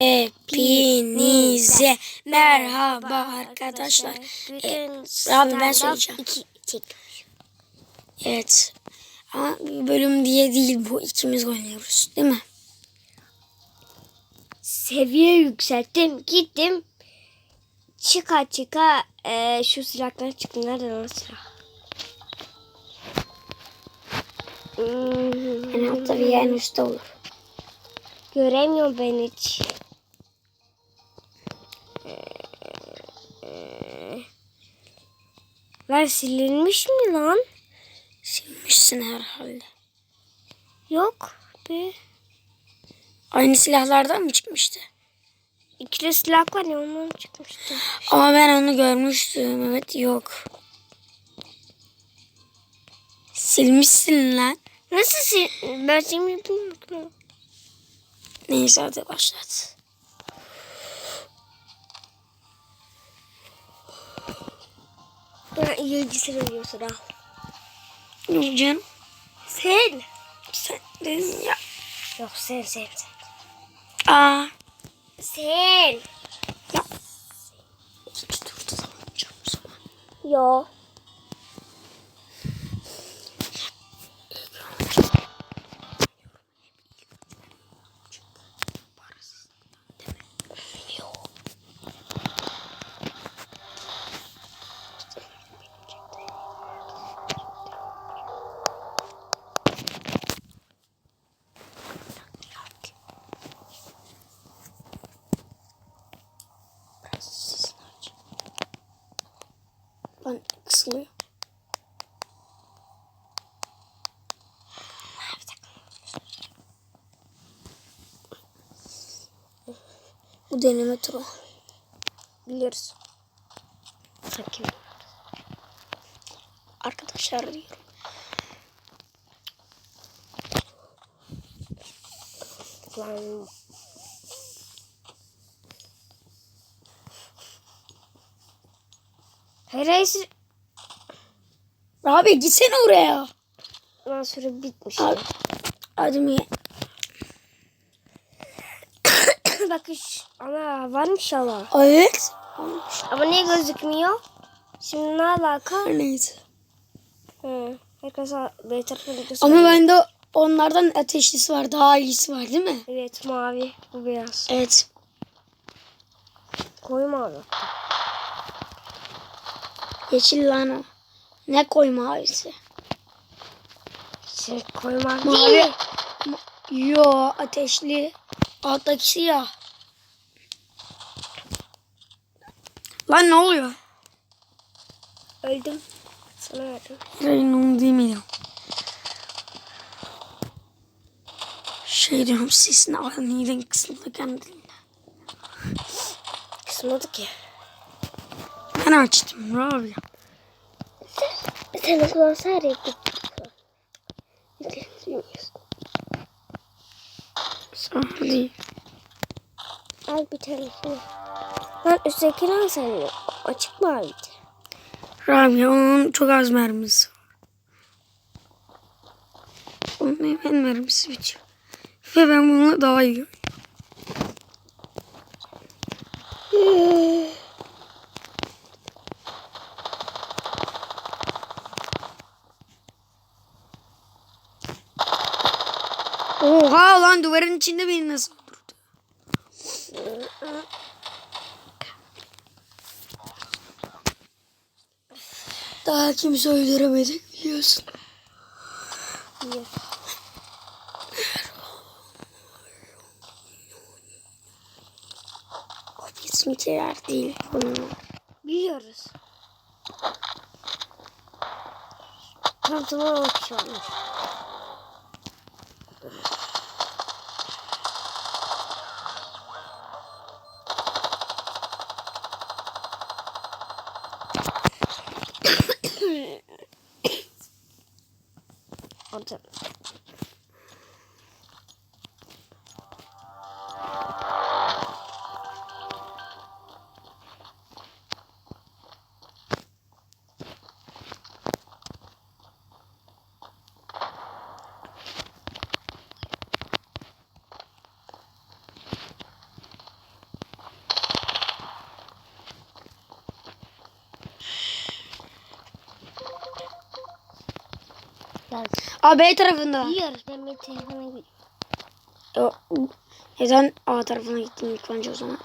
Hepinize merhaba arkadaşlar. Bugün Abi ben söyleyeceğim. iki. Evet. Ama bir bölüm diye değil bu ikimiz oynuyoruz değil mi? Seviye yükselttim. Gittim. Çıka çıka e, şu silahlar çıktı. Nereden o? Hmm, En altta bir en üstte olur. Göremiyorum ben hiç. Ver silinmiş mi lan? Silmişsin herhalde. Yok be. Aynı silahlardan mı çıkmıştı? İkili silah var ya ondan çıkmıştı. Ama ben onu görmüştüm. Evet yok. Silmişsin lan. Nasıl sil? Ben şimdi bilmiyorum. Neyse hadi başlat. Ben yıldızı veriyor sıra. Yok canım. Sen. Sen dedin ya. Yok sen sen sen. Aa. Sen. Ya. İkinci turda da oynayacağım o zaman. Yo. Ben kısılıyor. Bu deneme turu. Biliyoruz. Sakin. Arkadaşlar diyorum. Lan. Süre- Abi gitsene oraya. Lan süre bitmiş. Abi. Hadi mi? Bakın ana varmış ama. Evet. Ama niye gözükmüyor? Şimdi ne alaka? Her neyse. Hı. Herkes gidiyor. Ama bende onlardan ateşlisi var. Daha iyisi var değil mi? Evet mavi. Bu beyaz. Evet. Koyu mavi. Yeşil lan o. Ne koyma abisi? Şey koyu mavi. Mavi. Mi? Yo ateşli. Alttaki siyah. Lan ne oluyor? Öldüm. Sana verdim. Reyna onu miydi? Şey diyorum sesin aniden kısıldı kendiliğinden. Kısmadı ki. Ben açtım abi. Sen nasıl olsa her yerde. Değil. Al bir tanesini. Lan üsttekini al sen. Açık maviydi. Rabia onun çok az mermisi var. Onun hemen mermisi bitiyor. Ve ben bununla daha iyi oynuyorum. Oha lan duvarın içinde beni nasıl öldürdü? Daha kimse öldüremedik biliyorsun. Niye? Bizimkiler değil bunlar. Biliyoruz. Tam tamam o Aa B tarafında. Yiyoruz. Ben bir telefona gidiyorum. O, neden A tarafına gittin ilk önce o zaman?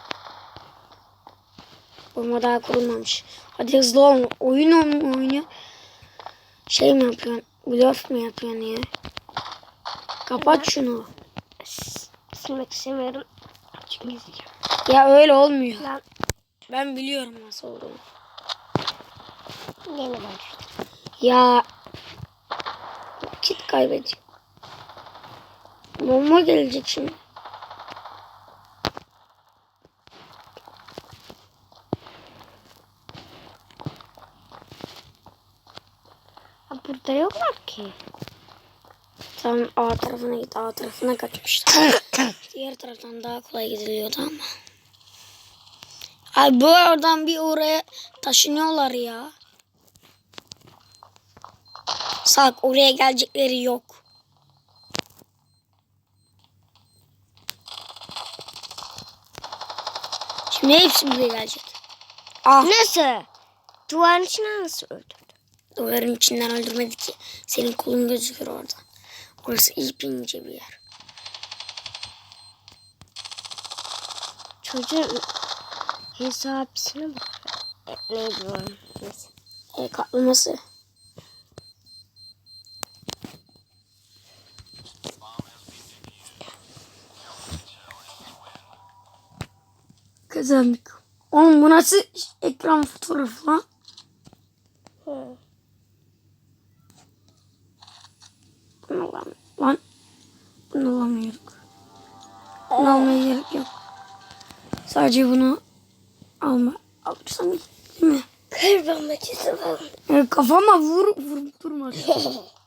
Bomba daha kurulmamış. Hadi hızlı ol. Oyun mu oynuyor? Şey mi yapıyorsun? Blöf mü yapıyorsun ya? Kapat şunu. S- Silmek istemiyorum. Çünkü izleyeceğim. Ya öyle olmuyor. Lan Ben biliyorum nasıl olduğunu. yeni var. Ya kaybedeceğim. Bomba gelecek şimdi. Ha, burada yoklar ki. Tamam A tarafına git. A tarafına kaçmışlar. Diğer taraftan daha kolay gidiliyordu ama. Ay bu oradan bir oraya taşınıyorlar ya. Sak oraya gelecekleri yok. Şimdi hepsi buraya gelecek. Ah Nasıl? Duvarın içine nasıl öldürdü? duvarın içinden öldürmedi ki. Senin kolun gözükür oradan. Orası ip ince bir yer. Çocuğun hesabısına bak. E, neydi o? Neyse. E, kaplaması. Kazandık. Oğlum bu nasıl ekran fotoğrafı lan? Hı. Bunu alam lan. Bunu alamıyorduk. Bunu almaya gerek yok. Sadece bunu alma. Alırsam iyi değil mi? Kır ben istemem. E, kafama vur, vurup durma.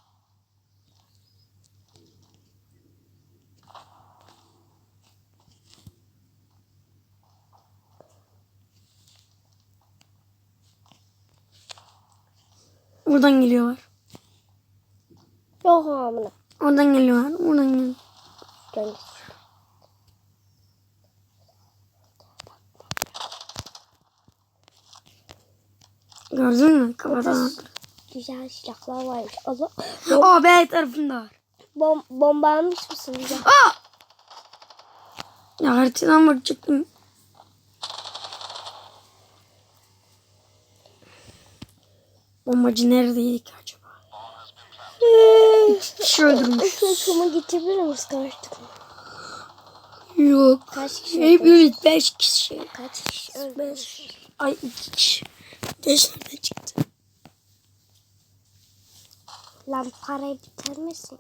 Buradan geliyorlar. Yok hamile. Oradan geliyorlar. Oradan geliyorlar. Döndü. Gördün mü? Kafadan. Güzel silahlar varmış. Allah. Aa B tarafında var. Bom bomba almış mısın? Güzel. Aa! Ya haritadan bakacaktım. Bombacı neredeydi ki acaba? İki kişi öldürmüş. Kılkımı getirebilir misin karşıtık? Yok. Kaç kişi Hep ümit beş kişi. Kaç kişi ölmüş? Ay iki kişi. Beş nerede çıktı? Lan parayı biter misin?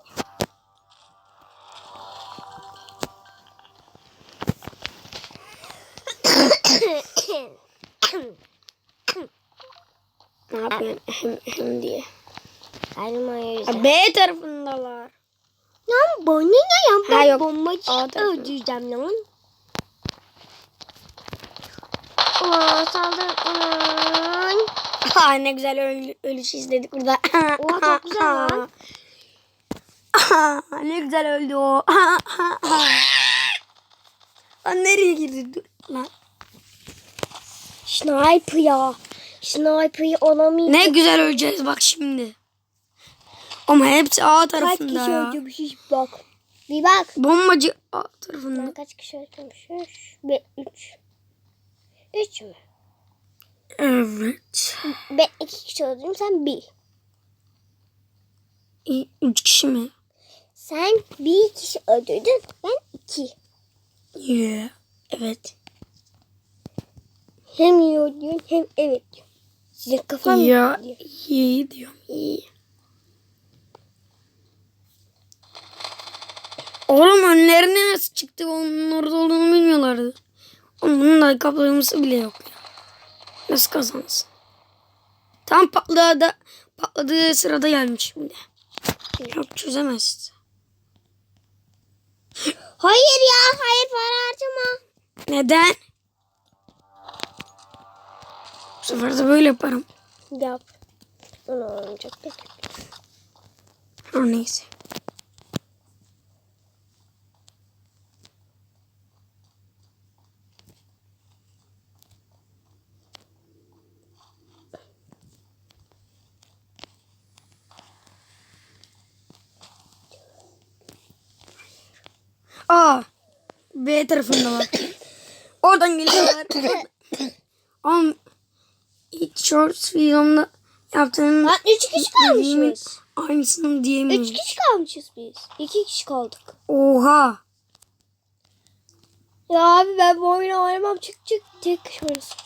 Ne yapıyorsun? Hem, hem diye. Ya B tarafındalar. Lan bu ne ya? Ben Ha, yok. bombacı öldüreceğim lan. Ulan saldır. Aa, ne güzel ölü, ölüş izledik burada. Oha, çok güzel lan. ne güzel öldü o. Lan nereye girdi? Lan. Sniper ya. Sniper olamayacak. Ne güzel öleceğiz bak şimdi. Ama hepsi A Kaç tarafında kişi ya. öldürmüşüz bak. Bir bak. Bombacı A tarafında. Ben kaç kişi öldürmüşüz? Bir, üç. Üç mü? Evet. Ben iki kişi öldürdüm sen bir. İ- Üç kişi mi? Sen bir kişi öldürdün ben iki. Yeah. Evet. Hem yiyor diyorsun hem evet diyor. Sizin kafam Ya diyor. iyi diyorum iyi. Oğlum önlerine nasıl çıktı? Onun orada olduğunu bilmiyorlardı. Oğlum bunun da kaplaması bile yok ya. Nasıl kazansın? Tam patladı, patladığı sırada gelmiş de. Yok çözemez. Hayır ya hayır para harcama. Neden? sefer de böyle yaparım. Yap. Onu olmayacak peki. Her neyse. A. B tarafında var. Oradan geliyorlar. Ama ilk short videomda yaptığın Lan üç kişi kalmışız. aynısını Üç diyemiyorum. kişi kalmışız biz. İki kişi kaldık. Oha. Ya abi ben bu oyunu oynamam. Çık çık. Tek kişi oynasın.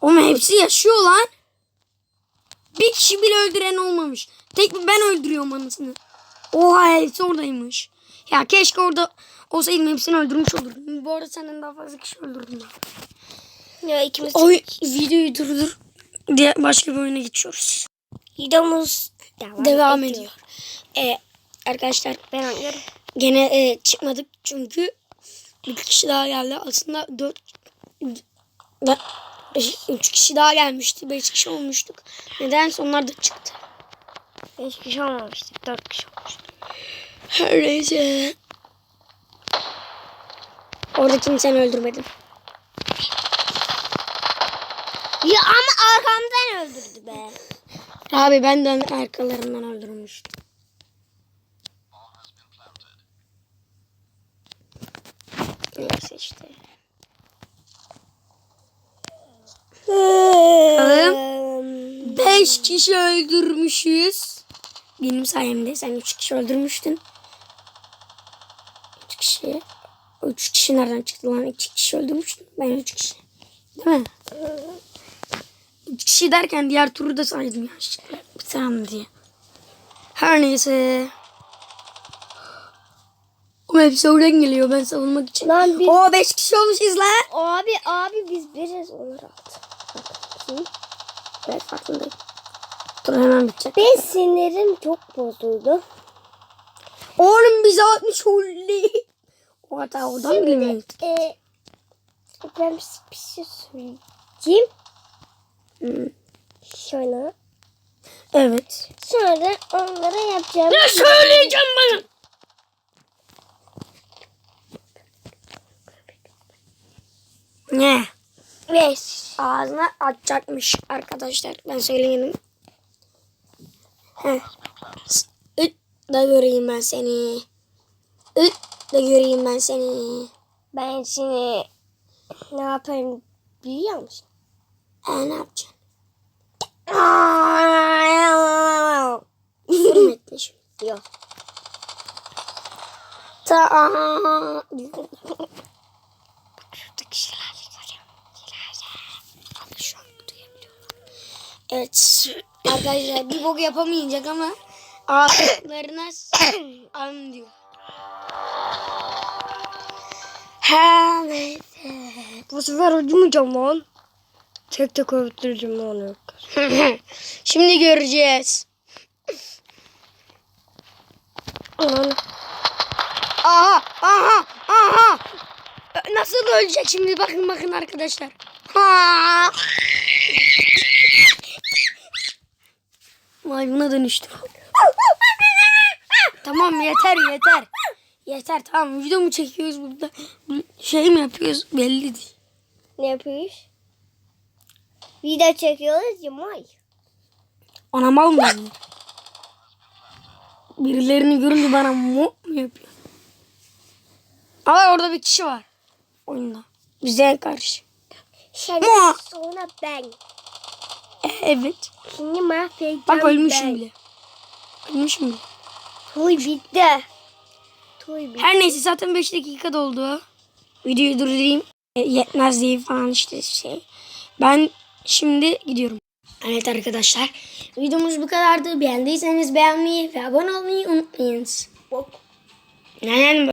Oğlum hepsi yaşıyor lan. Bir kişi bile öldüren olmamış. Tek ben öldürüyorum anasını. Oha hepsi oradaymış. Ya keşke orada olsaydım hepsini öldürmüş olurdum. Bu arada senden daha fazla kişi öldürdüm ben. Ya ikimiz Oy videoyu durdur. Diye başka bir oyuna geçiyoruz. videomuz devam, Devam ediyor. Ee, arkadaşlar Ben oynuyorum. gene e, çıkmadık çünkü bir kişi daha geldi. Aslında dört da, beş- üç kişi daha gelmişti. Beş kişi olmuştuk. Neden? Onlar da çıktı. Beş kişi olmamıştık. Dört kişi olmuştuk. Her neyse. Orada kimseni öldürmedim. Ya ama arkamdan öldürdü be. Abi ben de arkalarından öldürmüştüm. Neyse işte. Bakalım. Beş kişi öldürmüşüz. Benim sayemde sen üç kişi öldürmüştün. Üç kişi. Üç kişi nereden çıktı lan? İki kişi öldürmüştüm. Ben üç kişi. Değil mi? Üç kişi derken diğer turu da saydım yanlışlıkla. Bitirelim diye. Her neyse. O hepsi oradan geliyor ben savunmak için. Lan biz- O beş kişi olmuşuz lan. Abi abi biz biriz onlar altı. Evet farkındayım. Dur hemen bitecek. Ben sinirim çok bozuldu. Oğlum bize atmış oley. O hata oradan bilmiyorum. Ee, ben size bir şey söyleyeyim. Şöyle. Evet. Sonra onlara yapacağım. Ne söyleyeceğim bana? Ne? Beş. Ağzına atacakmış arkadaşlar. Ben söyleyelim. Heh. Üt da göreyim ben seni. Üt da göreyim ben seni. Ben seni ne yapayım biliyor musun? E ne yapacaksın? Ettin şimdi? Yok. Ta Şuradaki şeylerle görüyorum. Şu an duyabiliyorlar. Evet arkadaşlar bir bok yapamayacak ama ağızlarına an diyor. Ha neyse. Bu sefer acımayacağım lan. Tek tek öldüreceğim onu. Şimdi göreceğiz. Aha aha aha. Nasıl ölecek şimdi bakın bakın arkadaşlar. Ha. Maymuna dönüştü. tamam yeter yeter. Yeter tamam video mu çekiyoruz burada? Şey mi yapıyoruz belli değil. Ne yapıyoruz? Video çekiyoruz ya may. Ana mal mı? bu? Birilerini görünce bana mu mu yapıyor? Ama orada bir kişi var. Oyunda. Bize karşı. Mua. sonra ben. Evet. Şimdi mahvedeceğim Bak ölmüşüm ben. bile. Ölmüşüm bile. Toy bitti. Toy bitti. Her neyse zaten 5 dakika doldu. Videoyu durdurayım. E, yetmez diye falan işte şey. Ben şimdi gidiyorum. Evet arkadaşlar. Videomuz bu kadardı. Beğendiyseniz beğenmeyi ve abone olmayı unutmayınız. Bok. Neden